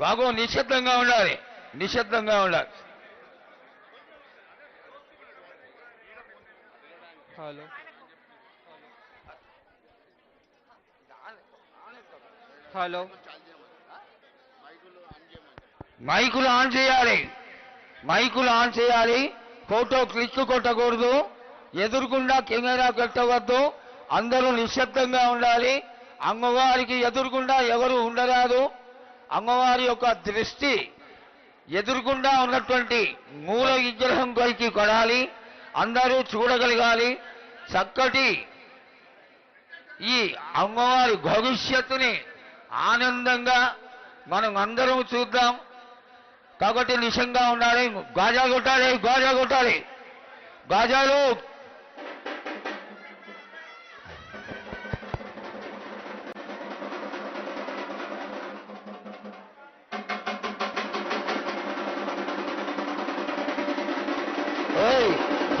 బాగు నిశ్శబ్దంగా ఉండాలి. నిశ్శబ్దంగా ఉండాలి. హలో. హలో. మైకులు ఆన్ చేయాలి. మైకులు ఆన్ చేయాలి. ఫోటో క్లిక్ కొట్టకూడదు. ఎదురుకుండా కెమెరా పెట్టవద్దు. అందరూ నిశ్శబ్దంగా ఉండాలి. అమ్మవారికి ఎదురుకుండా ఎవరు ఉండరాదు. అమ్మవారి యొక్క దృష్టి ఎదురుకుండా ఉన్నటువంటి మూల విగ్రహం పైకి కొడాలి అందరూ చూడగలగాలి. చక్కటి ఈ అమ్మవారి భవిష్యత్తుని ఆనందంగా మనం అందరం చూద్దాం. కాబట్టి నిశంగా ఉండాలి గాజా కొట్టాలి గాజా కొట్టాలి గాజాలు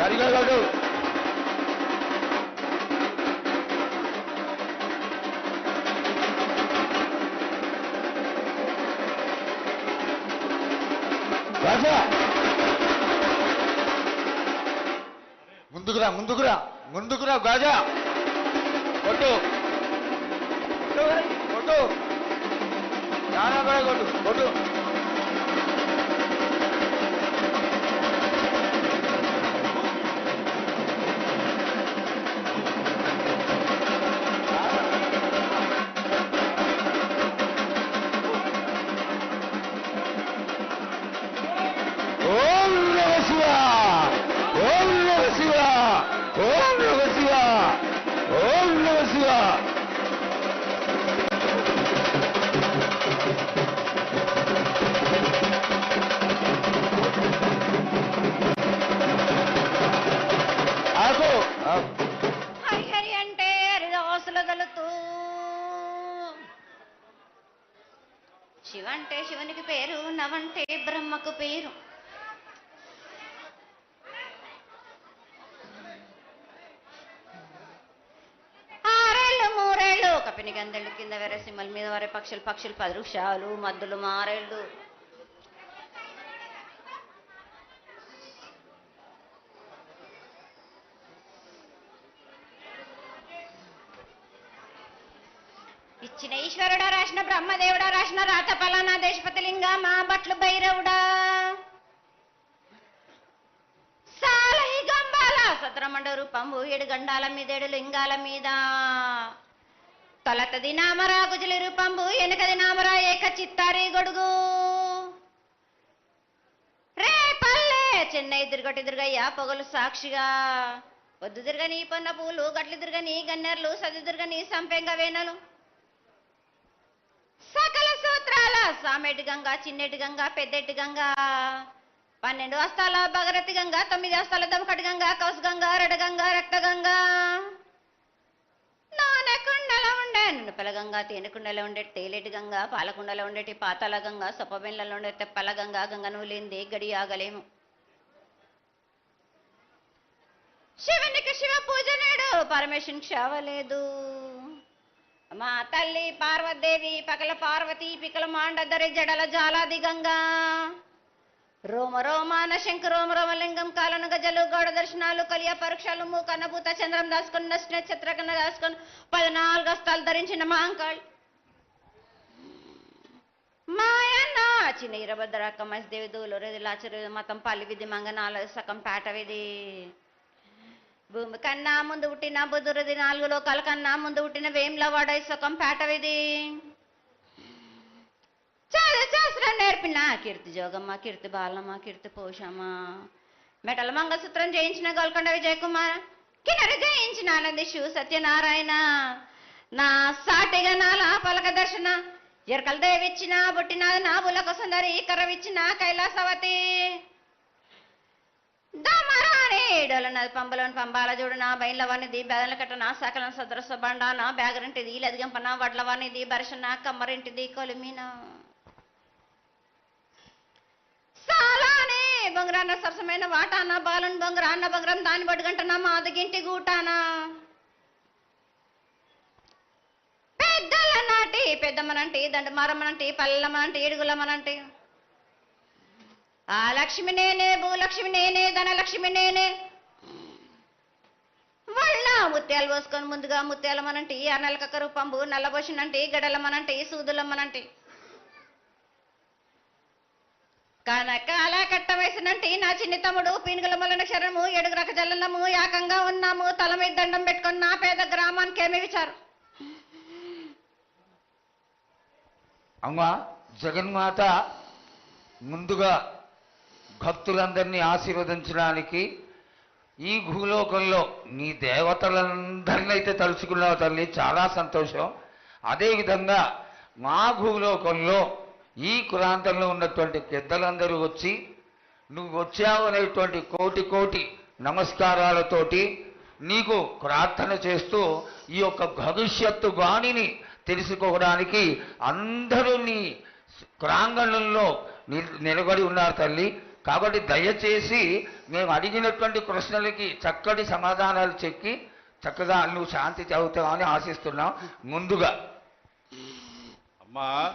సరిగా కొట్టు గాజా ముందుకురా ముందుకురా ముందుకురా గాజా. కొట్టు. కొట్టు. చాలా కూడా కొట్టు కొట్టు. నమ అంటే శివ అంటే శివునికి పేరు నవంటే బ్రహ్మకు పేరు. మూరేళ్ళు గందెళ్ళు కింద వేరే సింహల మీద వరే పక్షులు పక్షులు పది వృక్షాలు మద్దులు మారేళ్ళు. ఇచ్చిన ఈశ్వరుడా రాసిన బ్రహ్మదేవుడా రాసిన రాత పలానా దేశపతి లింగా మా బట్లు భైరవుడా. సాలహి గంబాల సత్రమండ రూపంబు ఏడు గండాల మీద ఏడు లింగాల మీద. తొలతది నామరా గుజలి రూపంబు వెనకది నామరా ఏక చిత్తారి గొడుగు. రే పల్లె చెన్నై దుర్గటి దుర్గయ్య పొగలు సాక్షిగా. వద్దు దుర్గని పొన్న పూలు గట్లు దుర్గని గన్నెర్లు సది దుర్గని సంపెంగ వేనలు సకల సూత్రాల సామెటి గంగ చిన్నెటి గంగా పెద్దెటి గంగా. పన్నెండు హస్తాల భగరతి గంగా తొమ్మిది హస్తాల దమకటి గంగ కౌసు గంగా రెడ రక్త గంగా. నానకుండలో ఉండే నునుపల గంగ తేనెకుండలో ఉండే తేలేటి గంగ పాలకుండలో ఉండేటి పాతాల గంగ సొప్పబెండ్లలో ఉండే తెప్పల గంగ గంగ నూలింది గడి ఆగలేము. శివునికి శివ పూజ నేడు పరమేశ్వరునికి క్షవలేదు మా తల్లి పార్వదేవి పగల పార్వతి పికల మాండదరి జడల జాలాది గంగా. రోమ రోమాన శంకు రోమ రోమలింగం కాలను గజలు గౌడ దర్శనాలు కలియ పరీక్షలు మూకన్నభూత చంద్రం దాసుకొని నచ్చిన చిత్రకన్న దాసుకొని పద్నాలుగు హస్తాలు ధరించిన మాంకాళ్ మాయన్న చిన్న ఇరభద్రక్క మసిదేవి దూలూరు లాచరు మతం పల్లి విధి మంగనాల సకం పేట విధి. భూమి కన్నా ముందు పుట్టిన బుధురది నాలుగు లోకాల కన్నా ముందు పుట్టిన వేంల సకం సుఖం పేటవిది చాలా శాస్త్రం నేర్పిన. కీర్తి జోగమ్మ కీర్తి బాలమ్మ కీర్తి పోషమ్మ. మెటల మంగళసూత్రం జయించిన గోల్కొండ విజయకుమార్ కుమార్ కిన్నెర జయించిన ఆనందిషు సత్యనారాయణ. నా సాటిగా నాలా పలక దర్శన ఎరకల దేవిచ్చిన బుట్టిన నా బులక సుందరి కరవిచ్చిన కైలాసవతి. దమరాని పంబలోని పంబాల చూడన బయలవనిది బెదల నా సకలం సదరస నా బ్యాగరింటిది లదిగంపన వడ్లవనిది బరిషన కమ్మరింటిది కొలిమీనా. సాలానే సరసమైన వాటాన బాలుని బొంగరాన్న బొంగరం దాని బడుగంటన మాదగింటి గూటానా? పెద్దల నాటి పెద్దమ్మనంటి దండమారమ్మనంటి పల్లెమ్మనంటి ఏడుగులమ్మనంటి ఆ లక్ష్మి నేనే భూలక్ష్మి నేనే ధనలక్ష్మి నేనే. వాళ్ళ ముత్యాలు పోసుకొని ముందుగా ముత్యాలమ్మనంటి ఆ నలకక్క రూపంబు నల్లబోసినంటి గడలమ్మనంటి సూదులమ్మనంటి. కనక అలా వేసినంటి నా చిన్ని తమ్ముడు పీనుగుల మొలన క్షరము ఏడుగు రక జల్లము ఏకంగా ఉన్నాము. తల మీద దండం పెట్టుకుని నా పేద గ్రామానికి ఏమి విచారు అమ్మా జగన్మాత ముందుగా భక్తులందరినీ ఆశీర్వదించడానికి ఈ భూలోకంలో నీ దేవతలందరినైతే అయితే తలుచుకున్నావు తల్లి. చాలా సంతోషం. అదేవిధంగా మా భూలోకంలో ఈ కులాంతంలో ఉన్నటువంటి పెద్దలందరూ వచ్చి నువ్వు వచ్చావు అనేటువంటి కోటి కోటి నమస్కారాలతోటి నీకు ప్రార్థన చేస్తూ ఈ యొక్క భవిష్యత్తు వాణిని తెలుసుకోవడానికి అందరూ నీ ప్రాంగణంలో నిలబడి ఉన్నారు తల్లి. కాబట్టి దయచేసి మేము అడిగినటువంటి ప్రశ్నలకి చక్కటి సమాధానాలు చెక్కి చక్కగా నువ్వు శాంతి చదువుతావని ఆశిస్తున్నాం ముందుగా. అమ్మా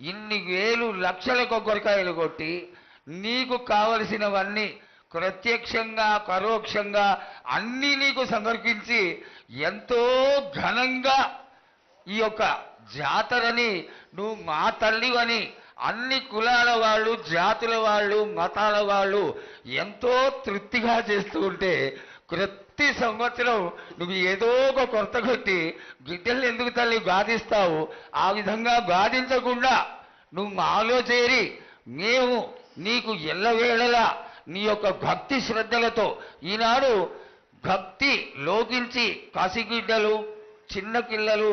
ఇన్ని వేలు లక్షల కొబ్బరికాయలు కొట్టి నీకు కావలసినవన్నీ ప్రత్యక్షంగా పరోక్షంగా అన్నీ నీకు సమర్పించి ఎంతో ఘనంగా ఈ యొక్క జాతరని నువ్వు మా తల్లివని అన్ని కులాల వాళ్ళు జాతుల వాళ్ళు మతాల వాళ్ళు ఎంతో తృప్తిగా చేస్తూ ఉంటే ప్రతి సంవత్సరం నువ్వు ఏదో ఒక కొరత కొట్టి బిడ్డల్ని ఎందుకు తల్లి బాధిస్తావు ఆ విధంగా బాధించకుండా నువ్వు మాలో చేరి మేము నీకు ఎల్లవేళలా నీ యొక్క భక్తి శ్రద్ధలతో ఈనాడు భక్తి లోకించి కాశీగిడ్డలు చిన్న పిల్లలు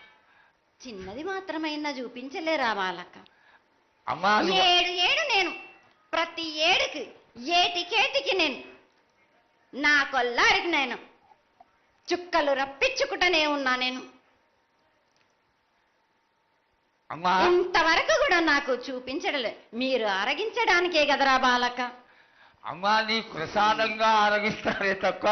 చిన్నది మాత్రమైనా చూపించలేరా బాలక అమ్మా నువ్వు- ఏడు ఏడు నేను. ప్రతి ఏడుకి ఏటికేటికి నేను. నా కొల్లారికి నేను. చుక్కలు రప్పించుకుంటూనే ఉన్నా నేను. అమ్మా. ఇంతవరకు కూడా నాకు చూపించడలే. మీరు అరగించడానికే కదరా బాలక అమ్మా నీ ప్రసాదంగా ఆరగిస్తారే తక్కువ